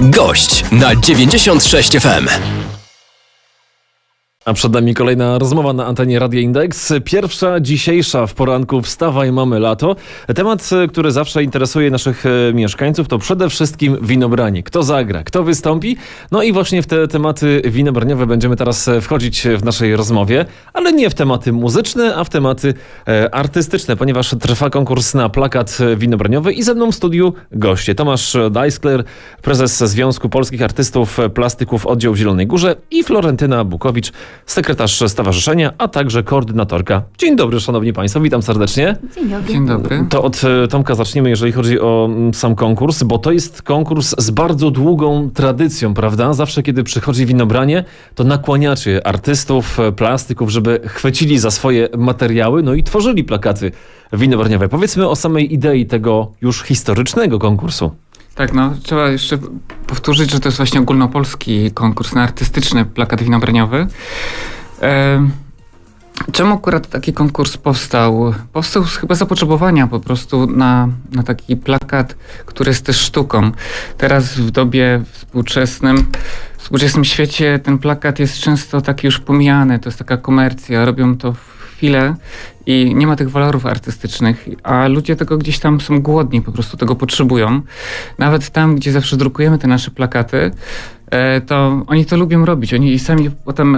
Gość na 96 FM. A przed nami kolejna rozmowa na antenie Radia Indeks. Pierwsza dzisiejsza w poranku Wstawaj, mamy lato. Temat, e, który zawsze interesuje naszych e, mieszkańców, to przede wszystkim winobranie. Kto zagra, kto wystąpi. No i właśnie w te tematy winobraniowe będziemy teraz e, wchodzić w naszej rozmowie, ale nie w tematy muzyczne, a w tematy e, artystyczne, ponieważ trwa konkurs na plakat e, winobraniowy i ze mną w studiu goście. Tomasz Deiskler, prezes Związku Polskich Artystów Plastyków Oddział w Zielonej Górze i Florentyna Bukowicz, sekretarz stowarzyszenia, a także koordynatorka. Dzień dobry, szanowni państwo, witam serdecznie. Dzień dobry. Dzień dobry. To od e, Tomka zaczniemy, jeżeli chodzi o sam konkurs, bo to jest konkurs z bardzo długą tradycją, prawda? Zawsze, kiedy przychodzi winobranie, to nakłaniacie artystów, e, plastyków, żeby chwycili za swoje materiały, no i tworzyli plakaty winobraniowe. Powiedzmy o samej idei tego już historycznego konkursu. Tak, no trzeba jeszcze powtórzyć, że to jest właśnie ogólnopolski konkurs na artystyczny plakat winobraniowy. E, czemu akurat taki konkurs powstał? Powstał z chyba zapotrzebowania po prostu na, na taki plakat, który jest też sztuką. Teraz w dobie współczesnym, w współczesnym świecie ten plakat jest często taki już pomijany, to jest taka komercja, robią to w chwilę i nie ma tych walorów artystycznych, a ludzie tego gdzieś tam są głodni, po prostu tego potrzebują. Nawet tam, gdzie zawsze drukujemy te nasze plakaty, e, to oni to lubią robić. Oni sami potem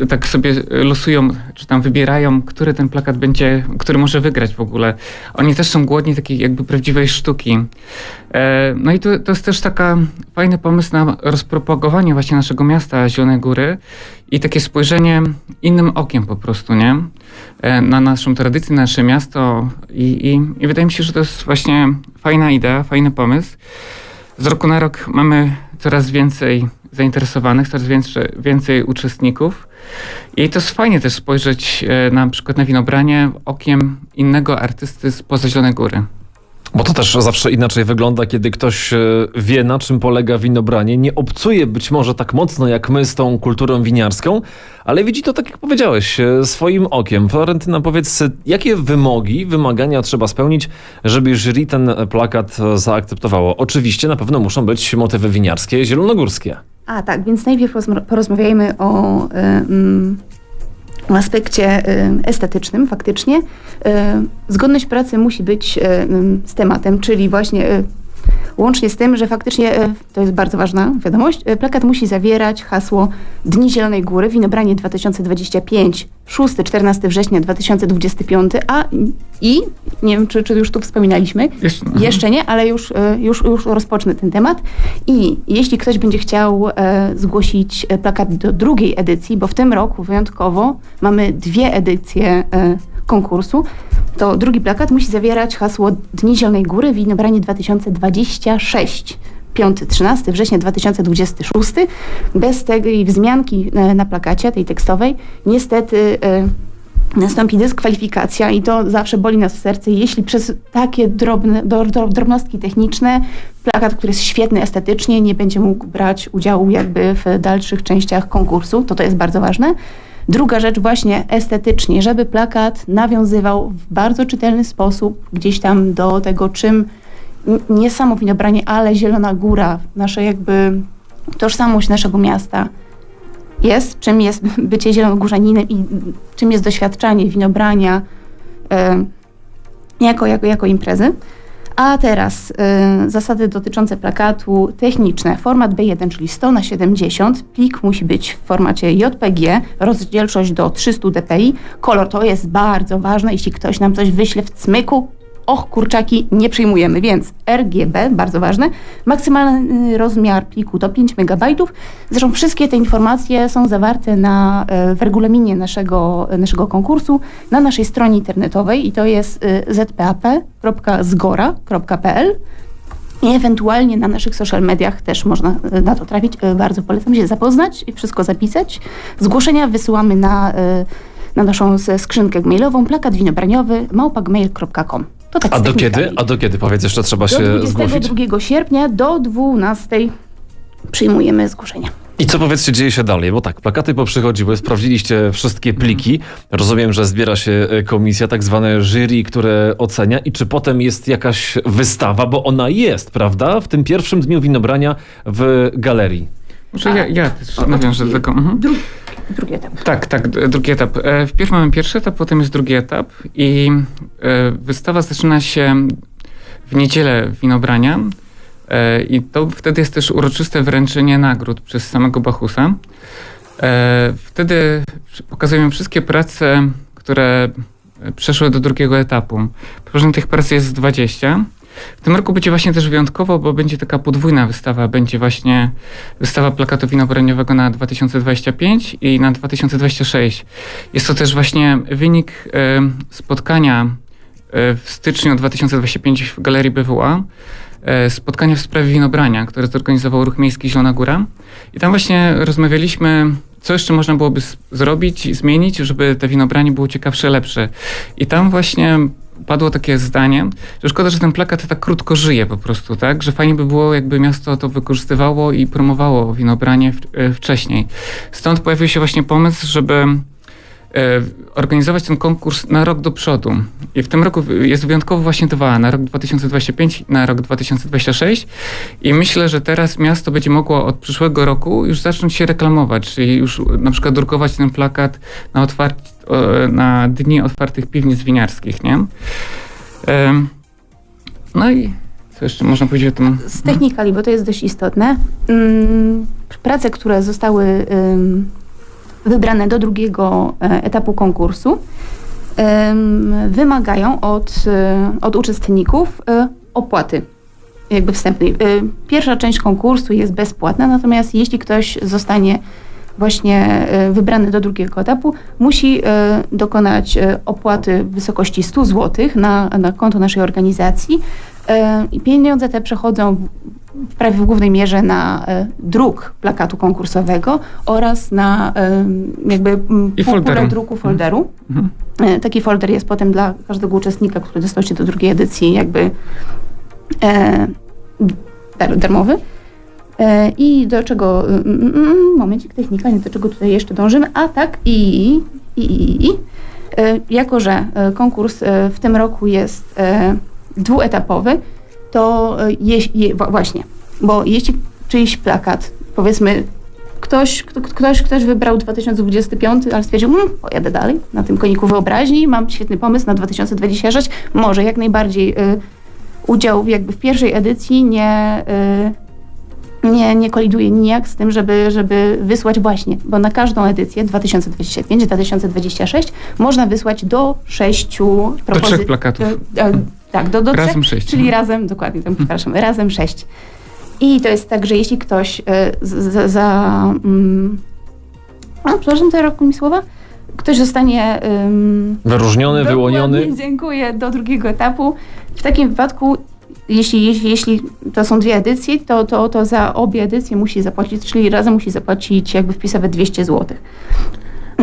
e, tak sobie losują, czy tam wybierają, który ten plakat będzie, który może wygrać w ogóle. Oni też są głodni takiej jakby prawdziwej sztuki. E, No i to, to jest też taka fajny pomysł na rozpropagowanie właśnie naszego miasta Zielonej Góry i takie spojrzenie innym okiem po prostu, nie? E, Na naszą tradycję, na nasze miasto i, i, i wydaje mi się, że to jest właśnie fajna idea, fajny pomysł. Z roku na rok mamy coraz więcej zainteresowanych, coraz więcej, więcej uczestników. I to jest fajnie też spojrzeć e, na przykład na winobranie okiem innego artysty spoza Zielonej Góry. Bo to też zawsze inaczej wygląda, kiedy ktoś e, wie, na czym polega winobranie. Nie obcuje być może tak mocno jak my z tą kulturą winiarską, ale widzi to, tak jak powiedziałeś, e, swoim okiem. Florentyna, powiedz, e, jakie wymogi, wymagania trzeba spełnić, żeby jury ten plakat zaakceptowało? Oczywiście na pewno muszą być motywy winiarskie, zielonogórskie. A tak, więc najpierw rozma- porozmawiajmy o, mm, aspekcie y, estetycznym faktycznie. Y, Zgodność pracy musi być y, z tematem, czyli właśnie łącznie z tym, że faktycznie, to jest bardzo ważna wiadomość, plakat musi zawierać hasło Dni Zielonej Góry, winobranie 2025, 6-14 września 2025, a i, nie wiem, czy, czy już tu wspominaliśmy, Jeszcze, mhm. Jeszcze nie, ale już, e, już, już rozpocznę ten temat. I jeśli ktoś będzie chciał e, zgłosić e, plakat do drugiej edycji, bo w tym roku wyjątkowo mamy dwie edycje e, konkursu, to drugi plakat musi zawierać hasło Dni Zielonej Góry Winobranie 2026. 5-13 września 2026. Bez tej wzmianki e, na plakacie, tej tekstowej, niestety e, nastąpi dyskwalifikacja i to zawsze boli nas w serce, jeśli przez takie drobne, drobnostki techniczne plakat, który jest świetny estetycznie, nie będzie mógł brać udziału jakby w dalszych częściach konkursu, to to jest bardzo ważne. Druga rzecz właśnie estetycznie, żeby plakat nawiązywał w bardzo czytelny sposób gdzieś tam do tego, czym n- nie samo winobranie, ale Zielona Góra, nasze jakby tożsamość naszego miasta jest, czym jest bycie zielonogórzaninem i czym jest doświadczanie winobrania e, jako, jako, jako imprezy. A teraz e, zasady dotyczące plakatu techniczne. Format B1, czyli 100 na 70. Plik musi być w formacie JPG, rozdzielczość do 300 dpi. Kolor to jest bardzo ważne. Jeśli ktoś nam coś wyśle w cmyku, och, kurczaki, nie przyjmujemy, więc RGB, bardzo ważne. Maksymalny rozmiar pliku to 5 MB. Zresztą wszystkie te informacje są zawarte na, e, w regulaminie naszego, naszego konkursu na naszej stronie internetowej i to jest e, zpap.zgora.pl i ewentualnie na naszych social mediach też można e, na to trafić. E, Bardzo polecam się zapoznać i wszystko zapisać. Zgłoszenia wysyłamy na, e, na naszą skrzynkę mailową plakat winobraniowy małpagmail.com. To tak A do kiedy? A do kiedy, powiedz, jeszcze trzeba Do się zgłosić? 22 sierpnia do 12 przyjmujemy zgłoszenia. I co powiedzcie dzieje się dalej? Bo tak, plakaty poprzychodziły, sprawdziliście wszystkie pliki. Rozumiem, że zbiera się e, komisja, tak zwane jury, które ocenia. I czy potem jest jakaś wystawa, bo ona jest, prawda? W tym pierwszym dniu winobrania w galerii. Może ja, ja też nawiążę do tego. Mhm. Drugi, drugi etap. Tak, tak, drugi etap. E, Wpierw mamy pierwszy etap, potem jest drugi etap i e, wystawa zaczyna się w niedzielę winobrania e, i to wtedy jest też uroczyste wręczenie nagród przez samego Bachusa. Wtedy pokazujemy wszystkie prace, które przeszły do drugiego etapu. Przeważnie tych prac jest 20. W tym roku będzie właśnie też wyjątkowo, bo będzie taka podwójna wystawa. Będzie właśnie wystawa plakatu winobraniowego na 2025 i na 2026. Jest to też właśnie wynik e, spotkania e, w styczniu 2025 w Galerii BWA. E, spotkania w sprawie winobrania, które zorganizował Ruch Miejski Zielona Góra. I tam właśnie rozmawialiśmy, co jeszcze można byłoby zrobić zmienić, żeby te winobranie było ciekawsze, lepsze. I tam właśnie padło takie zdanie, że szkoda, że ten plakat tak krótko żyje po prostu, tak? Że fajnie by było, jakby miasto to wykorzystywało i promowało winobranie w, e, wcześniej. Stąd pojawił się właśnie pomysł, żeby organizować ten konkurs na rok do przodu. I w tym roku jest wyjątkowo właśnie dwa, na rok 2025 i na rok 2026. I myślę, że teraz miasto będzie mogło od przyszłego roku już zacząć się reklamować, czyli już na przykład drukować ten plakat na, na dni otwartych piwnic winiarskich, nie? No i co jeszcze można powiedzieć o tym? Z technikali, bo to jest dość istotne. Mm, Prace, które zostały wybrane do drugiego e, etapu konkursu, ym, wymagają od, e, od uczestników e, opłaty jakby wstępnej. Pierwsza część konkursu jest bezpłatna, natomiast jeśli ktoś zostanie właśnie wybrany do drugiego etapu, musi dokonać opłaty w wysokości 100 zł na, na konto naszej organizacji I pieniądze te przechodzą w- prawie w głównej mierze na e, druk plakatu konkursowego oraz na e, jakby pulę druku folderu. Mhm. E, Taki folder jest potem dla każdego uczestnika, który dostał się do drugiej edycji jakby e, dar, darmowy. E, I do czego, mm, momencik, technika, nie do czego tutaj jeszcze dążymy, a tak i, i, i, i e, jako, że konkurs w tym roku jest dwuetapowy, to e, je, wa- właśnie, bo jeśli czyjś plakat, powiedzmy, ktoś, kto, ktoś, ktoś wybrał 2025, ale stwierdził, hmm, pojadę dalej na tym koniku wyobraźni, mam świetny pomysł na 2026, może jak najbardziej y, udział jakby w pierwszej edycji nie, y, nie, nie koliduje nijak z tym, żeby, żeby wysłać właśnie, bo na każdą edycję 2025, 2026 można wysłać do sześciu propozycji. trzech plakatów. do- e, tak, do, do trzech, Razem sześć. czyli Mhm. razem, dokładnie, tam, przepraszam, razem sześć. I to jest tak, że jeśli ktoś e, z- za... za mm, a, przepraszam, to roku mi słowa. Ktoś zostanie... ym, Wyróżniony, wyłoniony. Dziękuję, do drugiego etapu. W takim wypadku, jeśli, jeśli, jeśli to są dwie edycje, to, to, to za obie edycje musi zapłacić, czyli razem musi zapłacić jakby wpisowe 200 zł.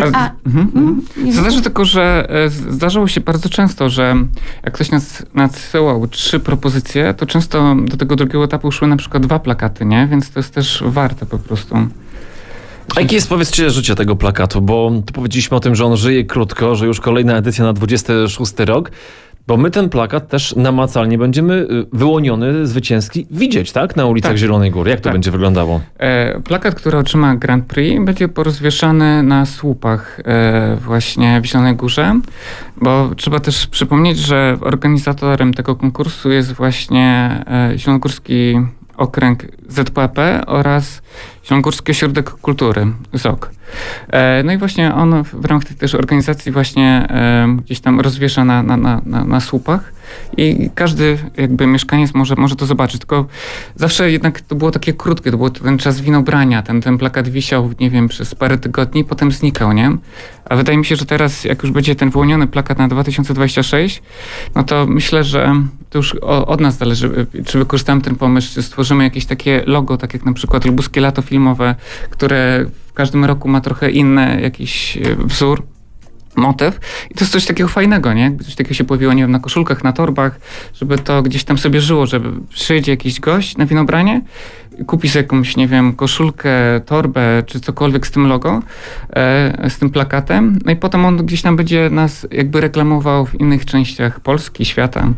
Ale- A, Mhm. mm, nie Zależy tylko, że e, zdarzało się bardzo często, że jak ktoś nas nadsyłał trzy propozycje, to często do tego drugiego etapu szły na przykład dwa plakaty, nie? Więc to jest też warte po prostu. A jakie jest, powiedzcie, życie tego plakatu? Bo tu powiedzieliśmy o tym, że on żyje krótko, że już kolejna edycja na 26 rok. Bo my ten plakat też namacalnie będziemy y, wyłoniony, zwycięski widzieć, tak? Na ulicach Tak. Zielonej Góry. Jak to Tak. będzie wyglądało? E, plakat, który otrzyma Grand Prix, będzie porozwieszany na słupach e, właśnie w Zielonej Górze, bo trzeba też przypomnieć, że organizatorem tego konkursu jest właśnie e, Zielonogórski Okręg ZPP oraz Zielonogórskie Ośrodek Kultury, ZOK. E, no i właśnie on w, ramach tej też organizacji właśnie gdzieś tam rozwiesza na, na, na, na, słupach i każdy jakby mieszkaniec może, może to zobaczyć, tylko zawsze jednak to było takie krótkie, to był ten czas winobrania, ten, ten plakat wisiał, nie wiem, przez parę tygodni, potem znikał, nie? A wydaje mi się, że teraz, jak już będzie ten wyłoniony plakat na 2026, no to myślę, że to już od nas zależy, czy wykorzystamy ten pomysł, czy stworzymy jakieś takie logo, tak jak na przykład Lubuskie Lato Które w każdym roku ma trochę inny jakiś e, wzór. motyw. I to jest coś takiego fajnego, nie? Jakby coś takiego się pojawiło, nie wiem, na koszulkach, na torbach, żeby to gdzieś tam sobie żyło, żeby przyjdzie jakiś gość na winobranie, kupi jakąś, nie wiem, koszulkę, torbę, czy cokolwiek z tym logo, e, z tym plakatem, no i potem on gdzieś tam będzie nas jakby reklamował w innych częściach Polski, świata.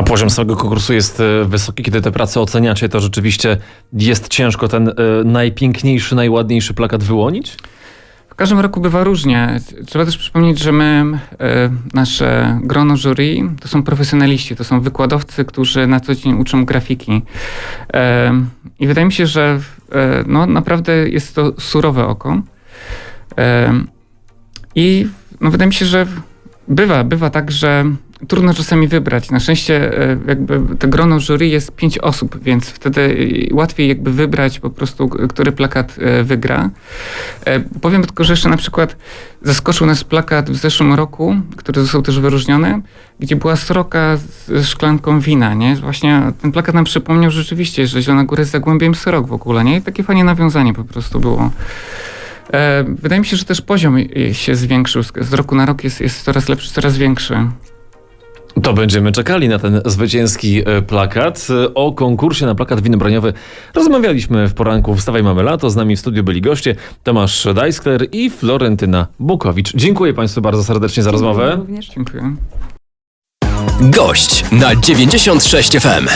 A poziom samego konkursu jest e, wysoki, kiedy te prace oceniacie, to rzeczywiście jest ciężko ten e, najpiękniejszy, najładniejszy plakat wyłonić? W każdym roku bywa różnie. Trzeba też przypomnieć, że my, e, nasze grono jury, to są profesjonaliści, to są wykładowcy, którzy na co dzień uczą grafiki. I wydaje mi się, że no, naprawdę jest to surowe oko. I no, wydaje mi się, że bywa, bywa tak, że trudno czasami wybrać. Na szczęście e, jakby to grono jury jest pięć osób, więc wtedy e, łatwiej jakby wybrać po prostu, który plakat e, wygra. Powiem tylko, że jeszcze na przykład zaskoczył nas plakat w zeszłym roku, który został też wyróżniony, gdzie była sroka z szklanką wina, nie? Właśnie ten plakat nam przypomniał rzeczywiście, że Zielona Góra jest zagłębiem srok w ogóle, nie? I takie fajne nawiązanie po prostu było. Wydaje mi się, że też poziom się zwiększył. Z roku na rok jest, jest coraz lepszy, coraz większy. To będziemy czekali na ten zwycięski e, plakat. E, O konkursie na plakat winobroniowy rozmawialiśmy w poranku Wstawaj Mamy Lato. Z nami w studiu byli goście Tomasz Deiskler i Florentyna Bukowicz. Dziękuję Państwu bardzo serdecznie za rozmowę. Również. Dziękuję. Gość na 96 FM.